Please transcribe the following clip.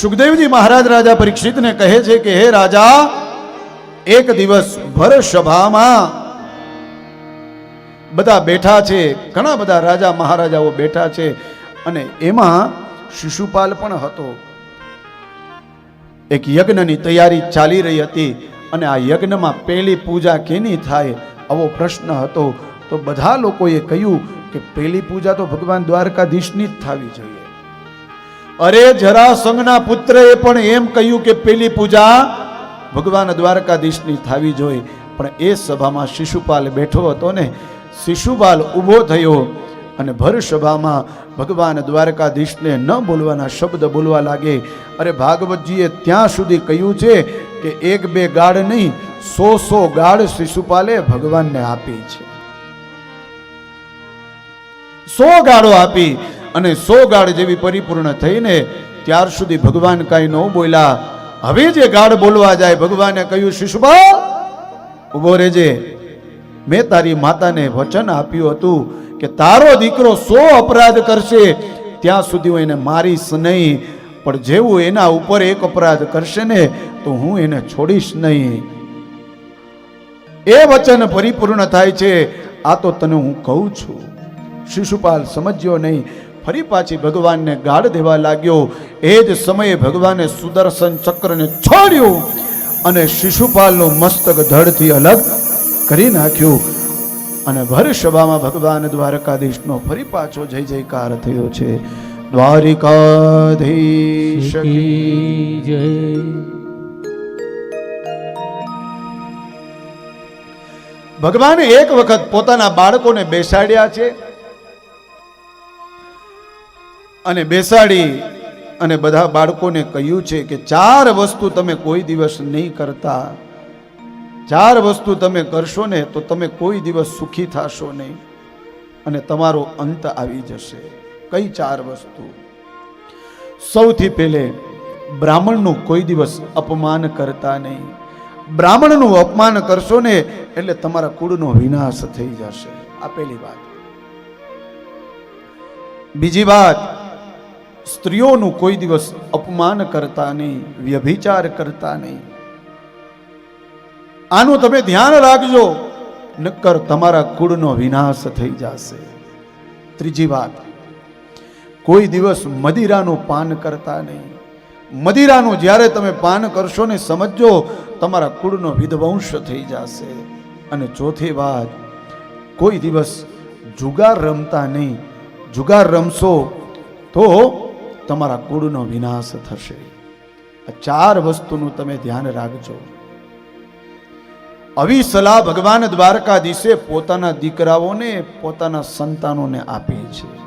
સુખદેવજી મહારાજ રાજા પરીક્ષિતને કહે છે કે, હે રાજા, એક દિવસ ભર સભામાં બધા બેઠા છે, ઘણા બધા રાજા મહારાજાઓ બેઠા છે અને એમાં શિશુપાલ પણ હતો. એક યજ્ઞની તૈયારી ચાલી રહી હતી અને આ યજ્ઞમાં પહેલી પૂજા કેની થાય આવો પ્રશ્ન હતો. તો બધા લોકોએ કહ્યું કે પહેલી પૂજા તો ભગવાન દ્વારકાધીશની જ થવી જોઈએ. અરે જરાસંઘના પુત્રએ પણ એમ કહ્યું કે પેલી પૂજા ભગવાન દ્વારકાધીશની થવી જોઈએ પણ એ સભામાં શિશુપાલ બેઠો હતો ને, શિશુપાલ ઊભો થયો અને ભર સભામાં ભગવાન દ્વારકાધીશને ન બોલવાના શબ્દ બોલવા લાગે. અરે ભાગવતજીએ ત્યાં સુધી કહ્યું છે કે એક બે ગાળ નહીં, સો સો ગાળ શિશુપાલે ભગવાનને આપી છે. સો ગાળો આપી. અને સો ગાળ જેવી પરિપૂર્ણ થઈને ત્યાર સુધી ભગવાન કાંઈ ન બોલ્યા. હવે જે ગાળ બોલવા જાય, ભગવાને કહ્યું શિશુપાલ ઊભો રેજે મેં તારી માતાને વચન આપ્યું હતું કે તારો દીકરો સો અપરાધ કરશે, ત્યાં સુધી હું એને મારીશ નહીં. પણ જેવું એના ઉપર એક અપરાધ કરશે ને, તો હું એને છોડીશ નહીં. એ વચન પરિપૂર્ણ થાય છે. આ તો તને હું કહું છું. શિશુપાલ, સમજ્યો નહીં. ફરી પાછી ભગવાનને ગાળ દેવા લાગ્યો. એ જ સમયે ભગવાને સુદર્શન ચક્રને છોડ્યું અને શિશુપાલનું મસ્તક ધડથી અલગ કરી નાખ્યું. અને ભર સભામાં ભગવાન દ્વારકાધીશનો ફરી પાછો જય જયકાર થયો છે. દ્વારિકાધીશ જય. ભગવાને એક વખત પોતાના બાળકોને બેસાડ્યા છે. અને બેસાડી અને બધા બાળકોને કહ્યું છે કે ચાર વસ્તુ તમે કોઈ દિવસ નહીં કરતા. ચાર વસ્તુ તમે કરશો ને તો તમે કોઈ દિવસ સુખી થશો નહીં. અને તમારો અંત આવી જશે. કઈ ચાર વસ્તુ? સૌથી પહેલે બ્રાહ્મણનું કોઈ દિવસ અપમાન કરતા નહીં. બ્રાહ્મણનું અપમાન કરશો ને એટલે તમારા કુળનો વિનાશ થઈ જશે. આ પહેલી વાત. બીજી વાત સ્ત્રીઓનું કોઈ દિવસ અપમાન કરતા નહીં, વ્યભિચાર કરતા નહીં. આનું તમે ધ્યાન રાખજો, નક્કર તમારા કુળનો વિનાશ થઈ જશે. ત્રીજી વાત, કોઈ દિવસ મદિરાનું પાન કરતા નહીં. મદિરાનું જ્યારે તમે પાન કરશો ને સમજો તમારા કુળનો વિધવંશ થઈ જશે. અને ચોથી વાત, કોઈ દિવસ જુગાર રમતા નહીં. જુગાર રમશો તો તમારા કુળનો વિનાશ થશે. આ ચાર વસ્તુનું તમે ધ્યાન રાખજો. આવી સલાહ ભગવાન દ્વારકાધીશે પોતાના દીકરાઓને, પોતાના સંતાનોને આપી છે.